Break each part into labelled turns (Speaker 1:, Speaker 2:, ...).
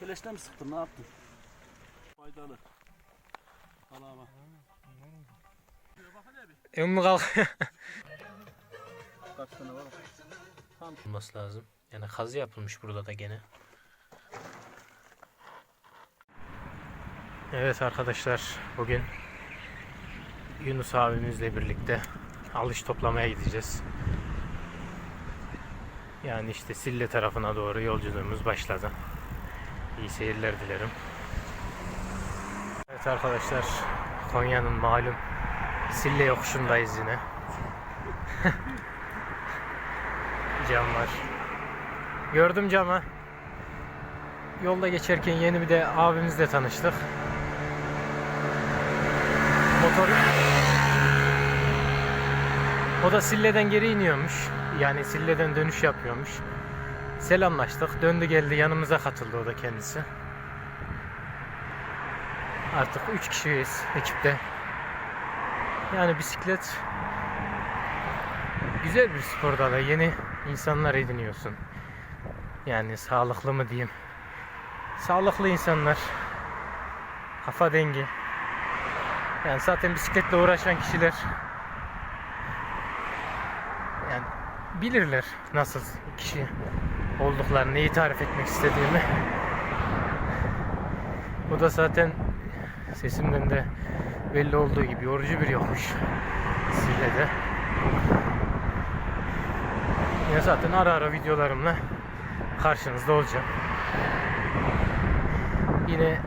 Speaker 1: Keleşle mi sıktın? Ne yaptın? Faydalı. Alama.
Speaker 2: Ümmü kalk.
Speaker 1: Kaç tane var? Tam
Speaker 2: Olması lazım. Yani kazı yapılmış burada da gene. Evet arkadaşlar bugün Yunus abimizle birlikte alış toplamaya gideceğiz. Yani işte Sille tarafına doğru yolculuğumuz başladı. İyi seyirler dilerim. Evet arkadaşlar Konya'nın malum Sille yokuşundayız yine. Cam var. Gördüm camı. Yolda geçerken yeni bir de abimizle tanıştık. Motor O da Sille'den geri iniyormuş. Yani Sille'den dönüş yapıyormuş. Selamlaştık. Döndü geldi yanımıza katıldı o da kendisi. Artık 3 kişiyiz ekipte. Yani bisiklet güzel bir spor dalı. Yeni insanlar ediniyorsun. Yani sağlıklı mı diyeyim. Sağlıklı insanlar. Kafa dengi. Yani zaten bisikletle uğraşan kişiler yani bilirler nasıl kişi olduklarını, neyi tarif etmek istediğimi. Bu da zaten sesimden de belli olduğu gibi yorucu bir yokuş. Sille'de. Ya zaten ara ara videolarımla karşınızda olacağım. Yine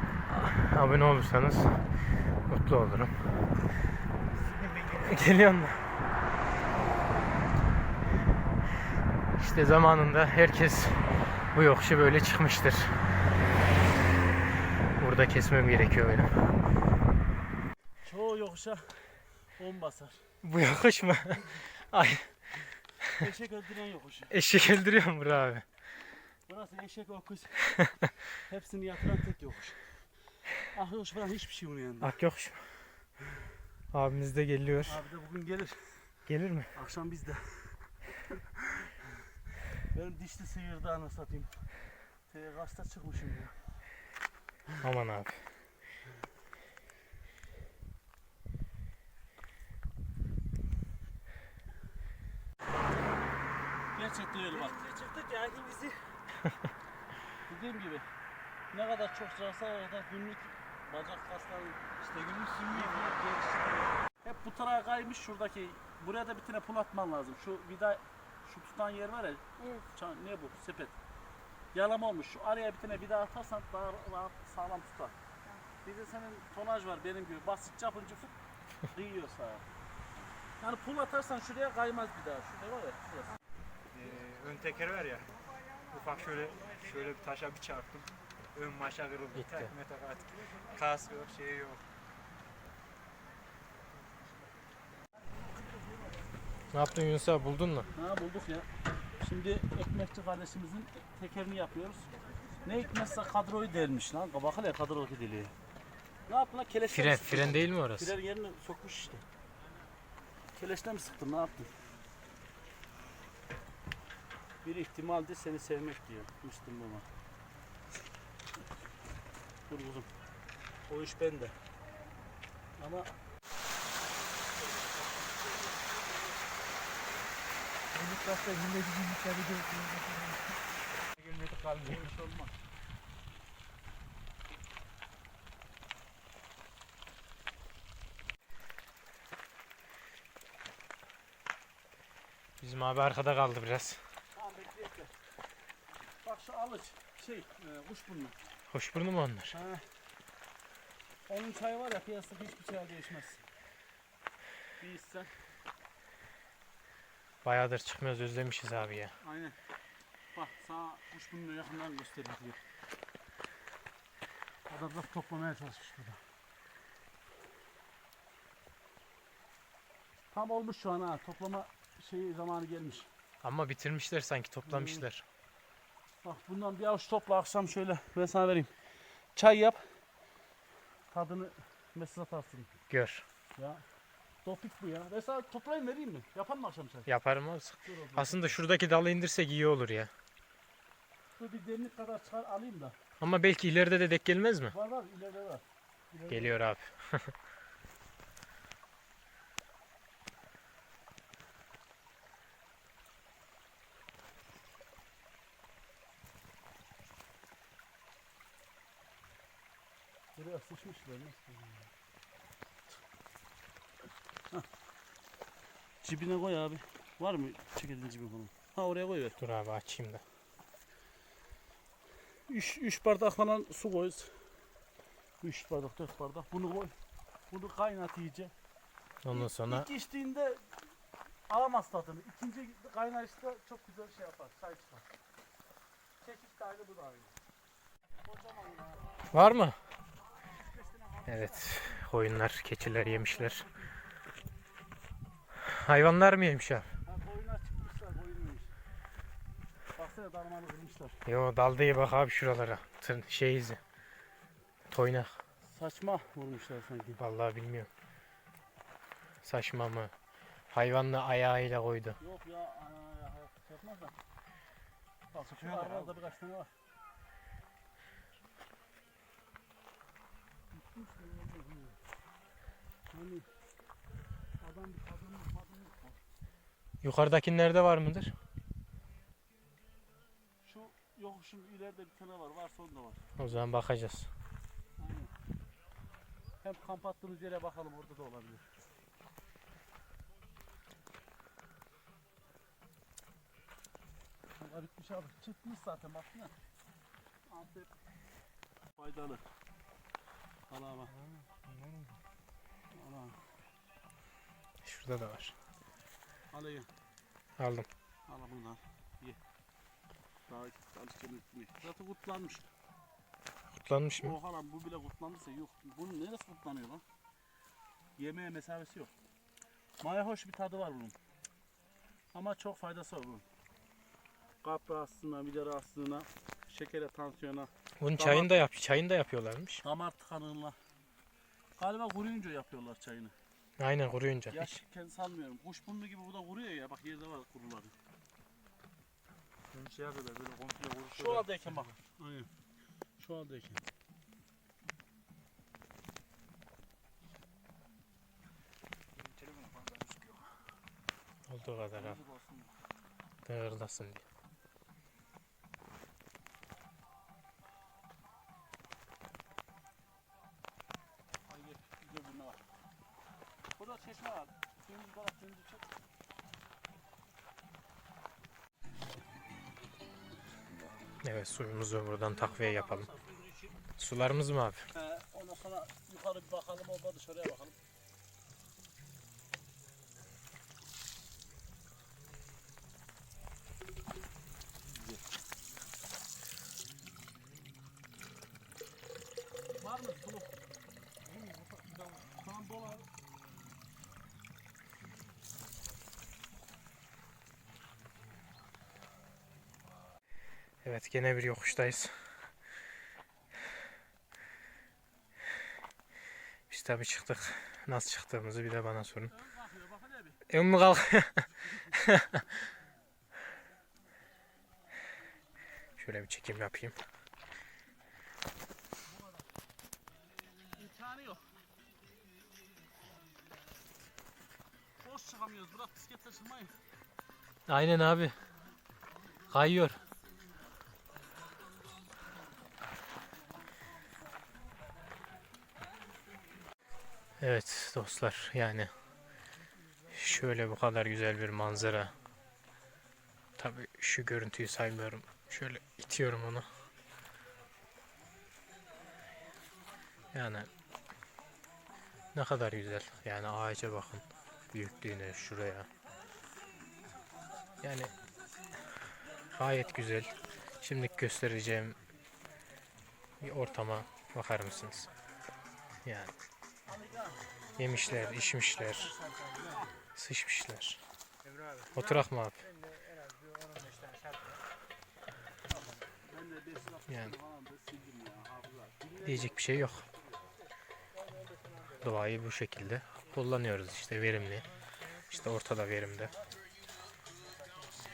Speaker 2: abone olursanız mutlu olurum. Geliyor mu? İşte zamanında herkes bu yokuşu böyle çıkmıştır. Burada kesmem gerekiyor benim.
Speaker 1: çoğu yokuşa 10 basar.
Speaker 2: Bu yokuş mu? Ay
Speaker 1: Eşek öldüren yokuş.
Speaker 2: eşek öldürüyor mu bu abi?
Speaker 1: Burası eşek okuş. Hepsini yatıran tek yokuş. Ah yokuş falan hiçbir şey onun yanında.
Speaker 2: Ak yokuş mu? Abimiz de geliyor.
Speaker 1: Abi de bugün gelir.
Speaker 2: Gelir mi?
Speaker 1: Akşam bizde. Benim dişli sıyırdı ana satayım. Te kaçta çıkmışım ya.
Speaker 2: Aman abi.
Speaker 1: Gerçekten öyle bak. Çıktık yani bizi. Dediğim gibi ne kadar çok çalışsa o kadar günlük bacak kasları işte günlük sümüğü geliştiriyor. Hep bu tarafa kaymış şuradaki. Buraya da bir tane pul atman lazım. Şu vida şu tutan yer var ya.
Speaker 3: Evet.
Speaker 1: ça- ne bu? Sepet. Yalama olmuş. Şu araya bir tane vida atarsan daha rahat sağlam tutar. Bir de senin tonaj var benim gibi. Basit yapınca fıt kıyıyor sağa. Yani pul atarsan şuraya kaymaz bir daha. Şurada var ya. Şurası.
Speaker 4: Ee, ön teker var ya. Ufak şöyle şöyle bir taşa bir çarptım. Ön maşa kırıldı.
Speaker 2: Gitti.
Speaker 4: Tekme takat. Kas yok, şey yok.
Speaker 2: Ne yaptın Yunus abi buldun mu?
Speaker 1: Ha bulduk ya. Şimdi ekmekçi kardeşimizin tekerini yapıyoruz. Ne hikmetse kadroyu delmiş lan. Bak hele kadro deliği. Ne yaptın lan? Keleşle
Speaker 2: Fren,
Speaker 1: mi sıktın?
Speaker 2: fren değil mi orası?
Speaker 1: Fren yerine sokmuş işte. Keleşle mi sıktın? Ne yaptın? Bir ihtimaldi seni sevmek diyor Müslüm Baba. Dur kuzum. O iş bende. Ama
Speaker 4: Gelmedik kalmıyor.
Speaker 1: o iş olmaz.
Speaker 2: Bizim abi arkada kaldı biraz.
Speaker 1: Tamam bekle bekle. Bak şu alıç şey e, kuşburnu.
Speaker 2: Hoşburnu mu onlar?
Speaker 1: Ha. Onun çayı var ya piyasada hiçbir çay değişmez. Bir içsen.
Speaker 2: Bayağıdır çıkmıyoruz özlemişiz abi ya.
Speaker 1: Aynen. Bak sana kuşburnunu yakından göstereyim. Adam da toplamaya çalışmış burada. Tam olmuş şu an ha. Toplama şeyi zamanı gelmiş.
Speaker 2: Ama bitirmişler sanki toplamışlar.
Speaker 1: Bak bundan bir avuç topla akşam şöyle ben sana vereyim. Çay yap. Tadını mesaj atarsın.
Speaker 2: Gör.
Speaker 1: Ya. Topik bu ya. Ben sana toplayayım vereyim mi? Yapar mı akşam çay?
Speaker 2: Yaparım abi.
Speaker 1: Dur.
Speaker 2: Aslında şuradaki dalı indirsek iyi olur ya.
Speaker 1: Dur bir derinlik kadar çıkar alayım da.
Speaker 2: Ama belki ileride de denk gelmez mi?
Speaker 1: Var var ileride var. İleride
Speaker 2: Geliyor abi.
Speaker 1: Buraya sıçmışlar nasıl? Cibine koy abi. Var mı çekildiğin cibi falan? Ha oraya koy ver.
Speaker 2: Dur abi açayım da.
Speaker 1: 3 3 bardak falan su koy. 3 bardak 4 bardak. Bunu koy. Bunu kaynat iyice.
Speaker 2: Ondan sonra
Speaker 1: İlk içtiğinde alamaz tadını. İkinci kaynayışta çok güzel şey yapar. Çay çıkar. Çekik de bu da ayrı. Kocaman ya.
Speaker 2: var mı? Evet. Koyunlar, keçiler yemişler. Hayvanlar mı yemiş abi?
Speaker 1: Ha koyunlar çıkmışlar koyunmuş. Baksana darmanı kırmışlar.
Speaker 2: Yo daldayı bak abi şuralara. Tır, şey izi. Toynak.
Speaker 1: Saçma vurmuşlar sanki.
Speaker 2: Vallahi bilmiyorum. Saçma mı? Hayvanla ayağıyla koydu.
Speaker 1: Yok ya ana ya yapmaz da. Bak şu arada birkaç tane var. Hani adam bir.
Speaker 2: Yukarıdakilerde var mıdır?
Speaker 1: Şu yok şimdi ileride bir tane var. Varsa onda var.
Speaker 2: O zaman bakacağız.
Speaker 1: Aynen. Hem kamp attığımız yere bakalım orada da olabilir. Kanka bitmiş abi. Çıkmış zaten baksana. Antep faydalı. Al ama. Al ama.
Speaker 2: Şurada da var.
Speaker 1: Al iyi.
Speaker 2: Aldım.
Speaker 1: Al bunlar. Ye. Daha alışkanlık etmiyor. Zaten kutlanmış.
Speaker 2: Kutlanmış mı?
Speaker 1: Oha lan bu bile kutlanmışsa yok. Bunun neresi kutlanıyor lan? Yemeğe mesafesi yok. Maya hoş bir tadı var bunun. Ama çok faydası var bunun. Kalp rahatsızlığına, mide rahatsızlığına, şekere, tansiyona,
Speaker 2: Bunun
Speaker 1: Tamam.
Speaker 2: çayını da yap, çayını da yapıyorlarmış.
Speaker 1: damar tıkanığına. Galiba kuruyunca yapıyorlar çayını.
Speaker 2: Aynen kuruyunca. Hiç.
Speaker 1: Yaşken sanmıyorum. Kuşburnu gibi bu da kuruyor ya. Bak yerde var kuruları.
Speaker 4: Şey yapıyorlar böyle komple
Speaker 1: Şu
Speaker 4: vuruşuyorlar.
Speaker 1: haldeyken bak. Aynen. Şu haldeyken.
Speaker 2: Olduğu kadar
Speaker 1: olsun.
Speaker 2: Dağırdasın diye. Suyumuzu buradan takviye yapalım. Sularımız mı abi?
Speaker 1: He, ondan sonra yukarı bir bakalım, orada dışarıya bakalım. Var mı su? Tamam dolu
Speaker 2: Evet gene bir yokuştayız. Biz tabii çıktık. Nasıl çıktığımızı bir de bana sorun.
Speaker 1: Ön.
Speaker 2: Ön mü? Şöyle bir çekim yapayım.
Speaker 1: İmkanı yok. Boş çıkamıyoruz. Bırak bisiklet taşımayın.
Speaker 2: Aynen abi. Kayıyor. Evet dostlar yani şöyle bu kadar güzel bir manzara. Tabi şu görüntüyü saymıyorum. Şöyle itiyorum onu. Yani ne kadar güzel. Yani ağaca bakın. Büyüklüğüne şuraya. Yani gayet güzel. Şimdi göstereceğim bir ortama bakar mısınız? Yani yemişler, içmişler, sıçmışlar. Oturak mı abi?
Speaker 4: Ben de en az bir 10-15 tane şart var.
Speaker 1: Ben de 5 laf
Speaker 2: Yani. Diyecek bir şey yok. Doğayı bu şekilde kullanıyoruz işte verimli. İşte ortada verimde.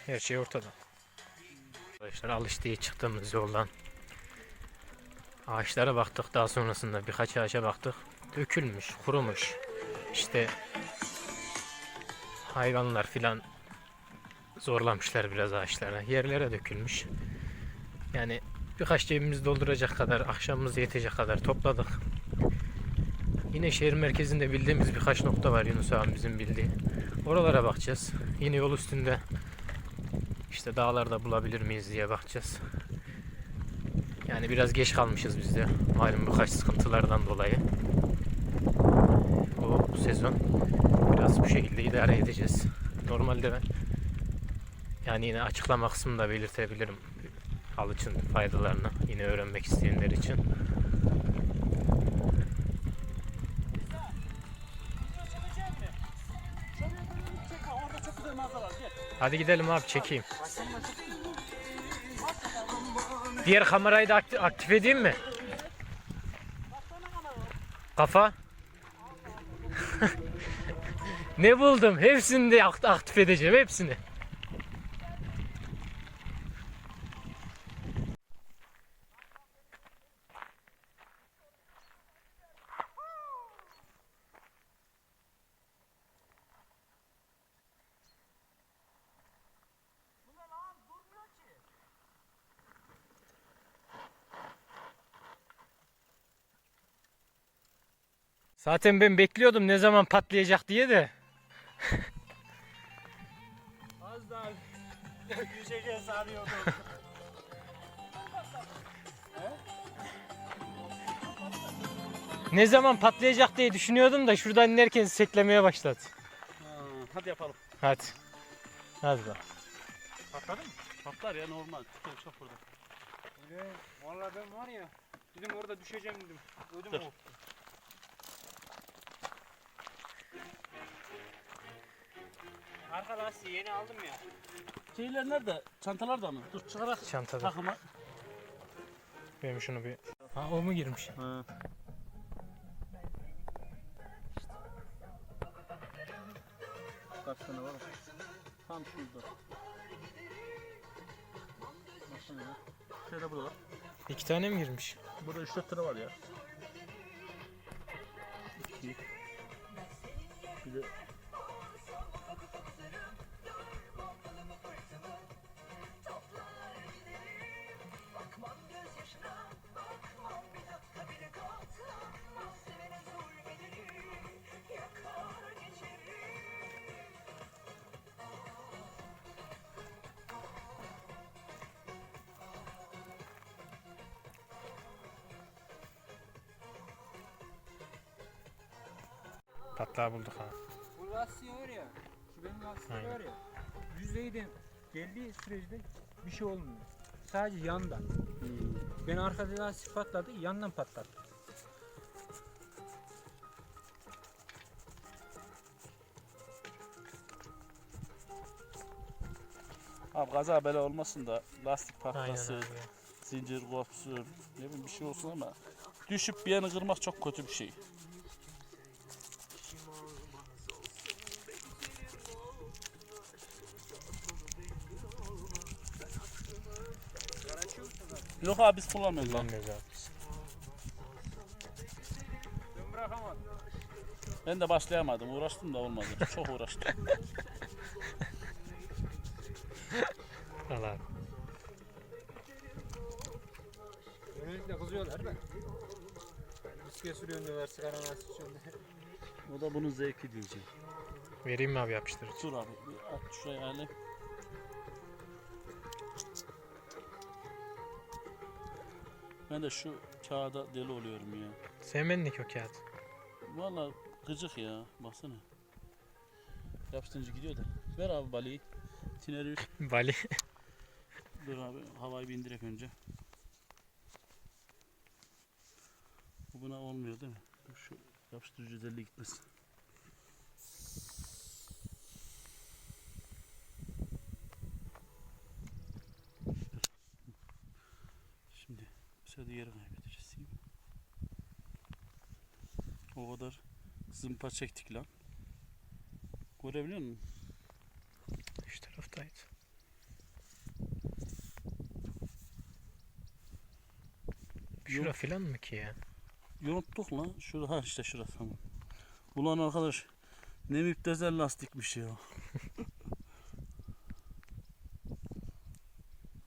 Speaker 2: Her şey ortada. Arkadaşlar alış diye çıktığımız yoldan ağaçlara baktık. Daha sonrasında birkaç ağaca baktık. Dökülmüş, kurumuş. İşte hayvanlar filan zorlamışlar biraz ağaçlara. Yerlere dökülmüş. Yani birkaç cebimizi dolduracak kadar, akşamımız yetecek kadar topladık. Yine şehir merkezinde bildiğimiz birkaç nokta var Yunus abimizin bildiği. Oralara bakacağız. Yine yol üstünde işte dağlarda bulabilir miyiz diye bakacağız. Yani biraz geç kalmışız biz de. Malum birkaç sıkıntılardan dolayı. Bu, sezon biraz bu şekilde idare edeceğiz. Normalde ben yani yine açıklama kısmında belirtebilirim halıçın faydalarını yine öğrenmek isteyenler için. Hadi gidelim abi çekeyim. Diğer kamerayı da aktif edeyim mi? Kafa. Ne buldum? Hepsini de akt- aktif edeceğim. Hepsini. Zaten ben bekliyordum ne zaman patlayacak diye de.
Speaker 4: Az daha düşeceğiz sanıyordum.
Speaker 2: Ne zaman patlayacak diye düşünüyordum da şuradan inerken seklemeye başladı.
Speaker 1: hadi yapalım.
Speaker 2: Hadi. Hadi bak.
Speaker 1: Patladı mı? Patlar ya normal. Tutuyor çok burada.
Speaker 4: Öyle. Vallahi ben var ya. Dedim orada düşeceğim dedim. Ödüm
Speaker 1: Dur.
Speaker 4: koptu. Arka lastiği yeni aldım ya.
Speaker 1: Şeyler nerede? Çantalar da mı? Dur çıkarak
Speaker 2: Çantada.
Speaker 1: takıma.
Speaker 2: Benim şunu bir... Ha o mu girmiş?
Speaker 1: Ha. Tane var? Tam şurada. Baksana ya. Şöyle burada var.
Speaker 2: İki tane mi girmiş?
Speaker 1: Burada 3-4 tane var ya. İki. Bir de
Speaker 2: Patlağı bulduk ha.
Speaker 4: Bu lastiği var ya. Şu benim lastiğim
Speaker 2: Aynen.
Speaker 4: var ya. Yüzeyden geldiği sürece bir şey olmuyor. Sadece yandan. Ben arkada lastik patladı, yandan patladı.
Speaker 1: Abi kaza bela olmasın da lastik
Speaker 2: Aynen
Speaker 1: patlasın,
Speaker 2: abi.
Speaker 1: zincir kopsun, ne bileyim bir şey olsun ama düşüp bir yanı kırmak çok kötü bir şey. Yok abi biz kullanmıyoruz lan.
Speaker 2: Kullanmıyoruz abi biz.
Speaker 4: Ben
Speaker 1: de başlayamadım. Uğraştım da olmadı. Çok uğraştım.
Speaker 2: Al abi.
Speaker 4: Genellikle kızıyorlar da. Bisiklet sürüyorsun diyorlar, sigara nasıl içiyorsun diye.
Speaker 1: O da bunun zevki diyeceğim.
Speaker 2: Vereyim mi abi yapıştırıcı?
Speaker 1: Dur abi. bir At şuraya alayım. Ben de şu kağıda deli oluyorum ya.
Speaker 2: Sevmenlik o kağıt.
Speaker 1: Valla gıcık ya. Baksana. Yapıştırıcı gidiyor da. Ver abi balayı. Tineri.
Speaker 2: Bali.
Speaker 1: Dur abi havayı bir indirek önce. Bu buna olmuyor değil mi? Şu yapıştırıcı özelliği gitmesin. Şimdi bu sefer de yeri kaybedeceğiz. değil mi? O kadar zımpa çektik lan. Görebiliyor musun?
Speaker 2: Şu taraftaydı. Şura filan mı ki ya?
Speaker 1: Yonttuk lan. Şurada ha işte şurası tamam. Ulan arkadaş ne müptezel lastikmiş ya.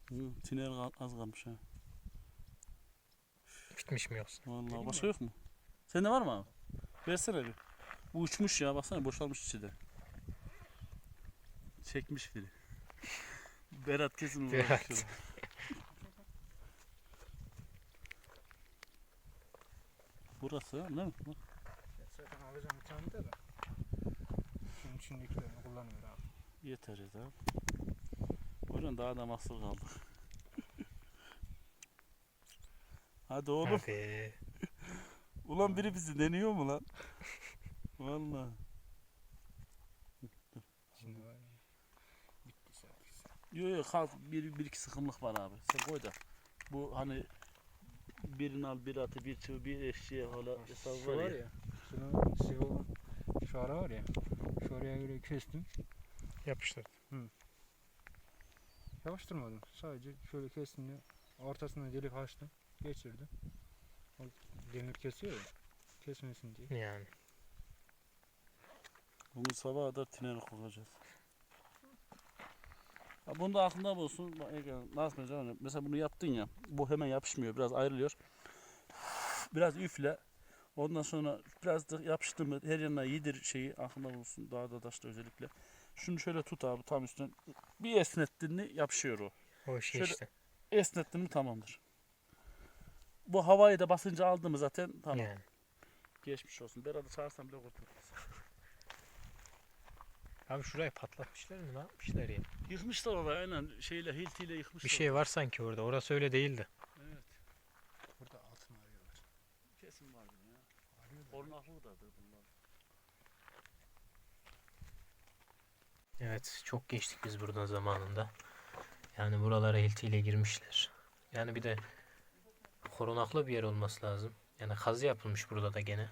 Speaker 1: Hı, Tiner az kalmış ha.
Speaker 2: Bitmiş mi yoksa?
Speaker 1: Vallahi başka yok mu? Sende var mı abi? Versene bir. Bu uçmuş ya baksana boşalmış içi de. Çekmiş biri. Berat kesin
Speaker 2: Berat.
Speaker 1: uğraşıyor. Burası değil mi? Bak.
Speaker 4: Zaten alacağım bir tane de de. Şunun içindekilerini kullanmıyor abi.
Speaker 1: Yeter yeter. Buyurun daha da mahsur kaldık. Hadi oğlum.
Speaker 2: Hadi.
Speaker 1: Ulan biri bizi deniyor mu lan? Vallahi.
Speaker 4: Şimdi var ya. Bitti zaten.
Speaker 1: Yo yo kalk bir, bir iki sıkımlık var abi. Sen koy da. Bu hani birini al bir atı bir çığ bir eşeğe hala hesabı
Speaker 4: Şu
Speaker 1: var
Speaker 4: var
Speaker 1: ya.
Speaker 4: Şunun şey olan. Şu ara var ya. Şu araya göre kestim.
Speaker 2: Yapıştır.
Speaker 4: Yapıştırmadım. Sadece şöyle kestim de ortasına delik açtım. Geçirdim. O demir kesiyor ya. Kesmesin diye.
Speaker 2: Yani.
Speaker 1: Bugün sabaha kadar tiner kokacağız. Ha bunu da aklında bulsun. Bak, Ege, Nasıl mesela, mesela bunu yaptın ya. Bu hemen yapışmıyor. Biraz ayrılıyor. Biraz üfle. Ondan sonra biraz da yapıştı mı her yanına yedir şeyi aklında bulunsun. Dağda taşta özellikle. Şunu şöyle tut abi tam üstüne. Bir esnettin mi yapışıyor o.
Speaker 2: O şey
Speaker 1: Şöyle-
Speaker 2: işte.
Speaker 1: Esnettin mi tamamdır. Bu havayı da basınca aldı mı zaten tamam.
Speaker 2: Yani.
Speaker 1: Geçmiş olsun. Berat'ı çağırsam bile kurtulmaz.
Speaker 2: Abi şurayı patlatmışlar mı? Ne yapmışlar ya?
Speaker 1: Yıkmışlar orayı aynen şeyle hiltiyle yıkmışlar.
Speaker 2: Bir şey var sanki orada. Orası öyle değildi.
Speaker 1: Evet.
Speaker 4: Burada altın arıyorlar.
Speaker 1: Kesin vardır ya. Kornaklı da bunlar.
Speaker 2: Evet çok geçtik biz buradan zamanında. Yani buralara hiltiyle girmişler. Yani bir de korunaklı bir yer olması lazım. Yani kazı yapılmış burada da gene.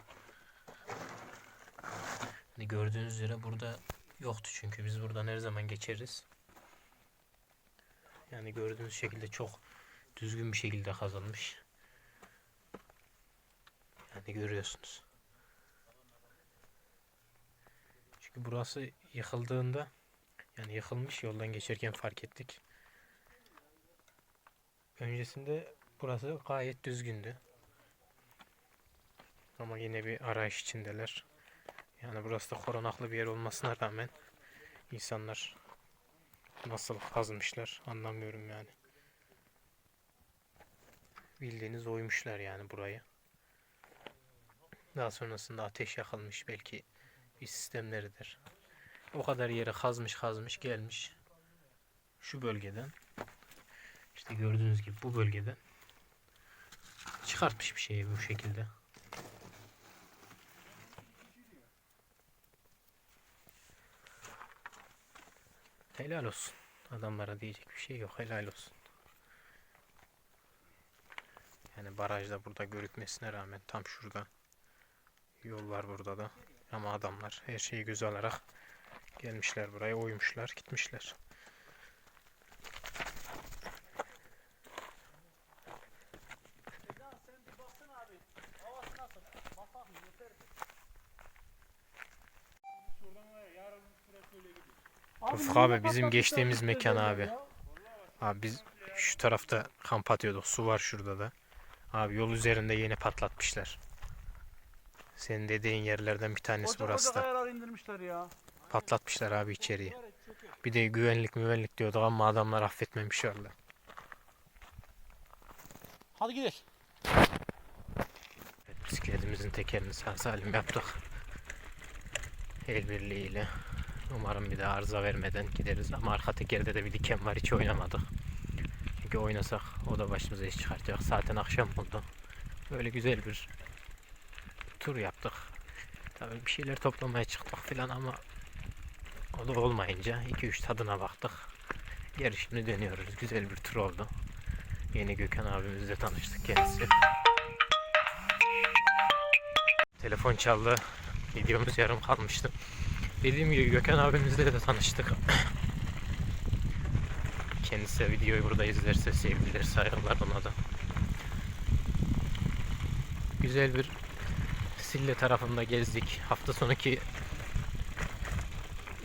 Speaker 2: Hani gördüğünüz üzere burada yoktu çünkü biz buradan her zaman geçeriz. Yani gördüğünüz şekilde çok düzgün bir şekilde kazılmış. Yani görüyorsunuz. Çünkü burası yıkıldığında yani yıkılmış yoldan geçerken fark ettik. Öncesinde burası gayet düzgündü. Ama yine bir arayış içindeler. Yani burası da korunaklı bir yer olmasına rağmen insanlar nasıl kazmışlar anlamıyorum yani. Bildiğiniz oymuşlar yani burayı. Daha sonrasında ateş yakılmış belki bir sistemleridir. O kadar yeri kazmış kazmış gelmiş. Şu bölgeden işte gördüğünüz gibi bu bölgeden çıkartmış bir şeyi bu şekilde. Helal olsun. Adamlara diyecek bir şey yok. Helal olsun. Yani barajda burada görükmesine rağmen tam şurada yol var burada da. Ama adamlar her şeyi göze alarak gelmişler buraya oymuşlar gitmişler.
Speaker 1: Ya sen bir baksana abi. Havası nasıl? Basak mı? Yeter mi?
Speaker 4: Şuradan var ya yarın burası öyle gidiyor.
Speaker 2: Ufuk abi bizim geçtiğimiz mekan abi. Abi biz şu tarafta kamp atıyorduk. Su var şurada da. Abi yol üzerinde yeni patlatmışlar. Senin dediğin yerlerden bir tanesi
Speaker 1: Koca
Speaker 2: burası
Speaker 1: koca
Speaker 2: da.
Speaker 1: indirmişler ya.
Speaker 2: Patlatmışlar abi içeriye. Bir de güvenlik müvenlik diyorduk ama adamlar affetmemiş valla.
Speaker 1: Hadi gidelim.
Speaker 2: Evet, bisikletimizin tekerini sağ salim yaptık. El birliğiyle. Umarım bir de arıza vermeden gideriz. Ama arka tekerde de bir diken var hiç oynamadık. Çünkü oynasak o da başımıza iş çıkartacak. Zaten akşam oldu. Böyle güzel bir tur yaptık. Tabii bir şeyler toplamaya çıktık filan ama o da olmayınca 2-3 tadına baktık. Geri şimdi dönüyoruz. Güzel bir tur oldu. Yeni Gökhan abimizle tanıştık kendisi. Telefon çaldı. Videomuz yarım kalmıştı. Dediğim gibi Gökhan abimizle de tanıştık. Kendisi de videoyu burada izlerse sevgiler saygılar ona da. güzel bir Sille tarafında gezdik. Hafta sonuki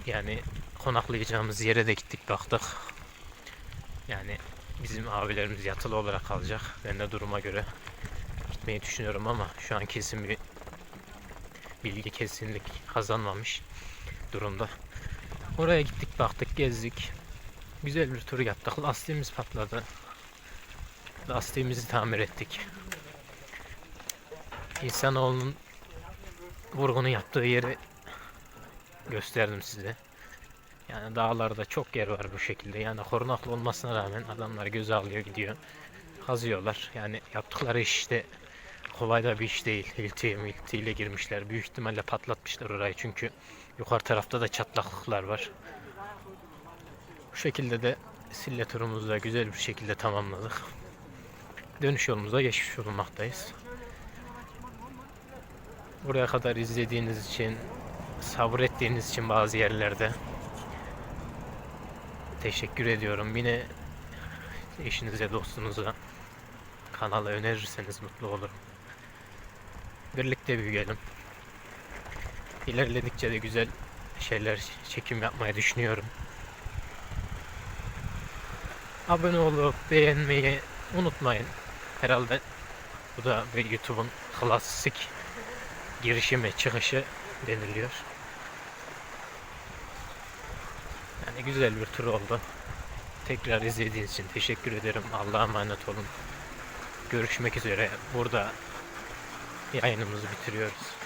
Speaker 2: yani konaklayacağımız yere de gittik baktık. Yani bizim abilerimiz yatılı olarak kalacak. Ben de duruma göre gitmeyi düşünüyorum ama şu an kesin bir bilgi kesinlik kazanmamış durumda. Oraya gittik baktık gezdik. Güzel bir tur yaptık. Lastiğimiz patladı. Lastiğimizi tamir ettik. İnsanoğlunun vurgunu yaptığı yeri gösterdim size. Yani dağlarda çok yer var bu şekilde. Yani korunaklı olmasına rağmen adamlar göze alıyor gidiyor. Kazıyorlar. Yani yaptıkları iş işte kolay da bir iş değil. Hilti miltiyle girmişler. Büyük ihtimalle patlatmışlar orayı çünkü yukarı tarafta da çatlaklıklar var. Bu şekilde de Sille turumuzu da güzel bir şekilde tamamladık. Dönüş yolumuza geçmiş bulunmaktayız. Buraya kadar izlediğiniz için, sabrettiğiniz için bazı yerlerde teşekkür ediyorum. Yine eşinize, dostunuza kanalı önerirseniz mutlu olurum. Birlikte büyüyelim. İlerledikçe de güzel şeyler çekim yapmayı düşünüyorum. Abone olup beğenmeyi unutmayın. Herhalde bu da bir YouTube'un klasik girişimi, çıkışı deniliyor. Yani güzel bir tur oldu. Tekrar izlediğiniz için teşekkür ederim. Allah'a emanet olun. Görüşmek üzere. Burada yayınımızı bitiriyoruz.